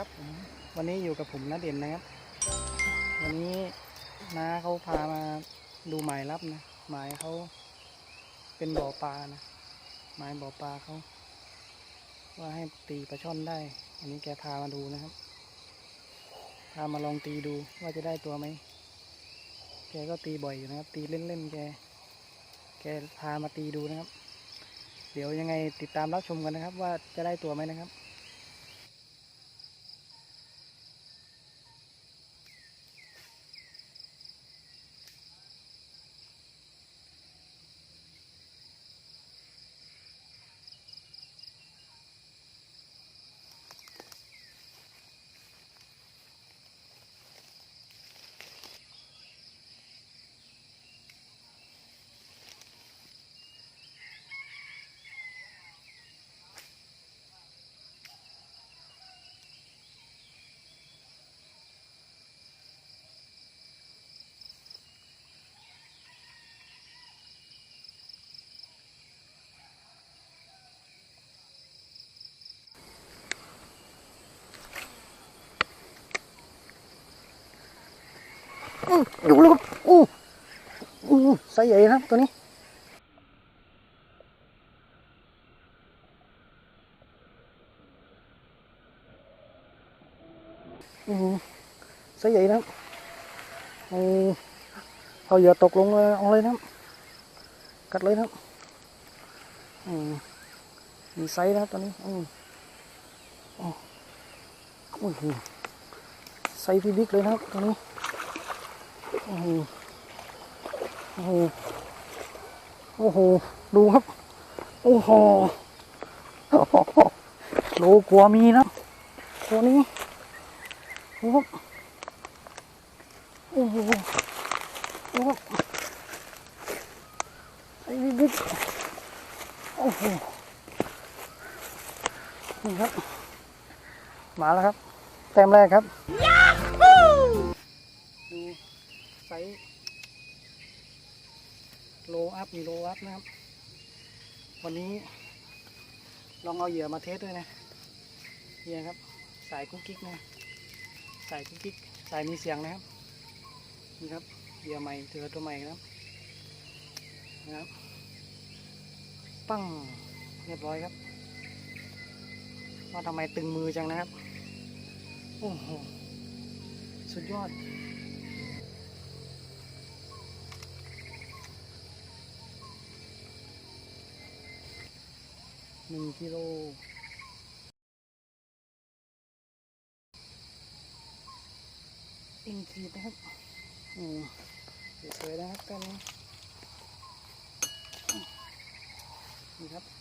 ครับผมวันนี้อยู่กับผมนัดเด่นนะครับ วันนี้น้าเขาพามาดูหมายรับนะหมายเขาเป็นบ่อปลานะหมายบ่อปลาเขาว่าให้ตีปลาช่อนได้ อันนี้แกพามาดูนะครับ พามาลองตีดูว่าจะได้ตัวไหมแกก็ตีบ่อยอยู่นะครับ ตีเล่นๆแก แกพามาตีดูนะครับ เดี๋ยวยังไงติดตามรับชมกันนะครับ ว่าจะได้ตัวไหมนะครับ อื้อดูแล้วครับอู้อู้ไซส์ใหญ่นะครับตัวนี้อือไซส์ใหญ่นะครับเอาเอาเหยื่อตกลงเลยเอาเลยนะครับกัดเลยนะครับอืมมีไซส์นะครับตัวนี้อืมอ๋อโอ้โหไซส์พี่บิ๊กเลยนะครับตัวนี้ โอ้โหโอ้โหโอ้โห ดูครับ โอ้โหโลกลัวมีนะตัวนี้ดูครับโอ้โหดูครับไอ้บิ๊กโอ้โหนี่ครับ มาแล้วครับ แต้มแรกครับ ดูไซส์ โลอัพมีโลอัพนะครับ วันนี้ ลองเอาเหยื่อมาเทสด้วยนะเหยื่อครับ สายกุ๊กกิ๊กนะ สายกุ๊กกิ๊กสายมีเสียงนะครับ นี่ครับเหยื่อใหม่เจอตัวใหม่นะครับนะครับ ปั้งเรียบร้อยครับ ว่าทำไมตึงมือจังนะครับ โอ้โห สุดยอด หนึ่งกิโลอิงขีดนะครับอืมสวยๆนะครับตอนนี้นี่ครับ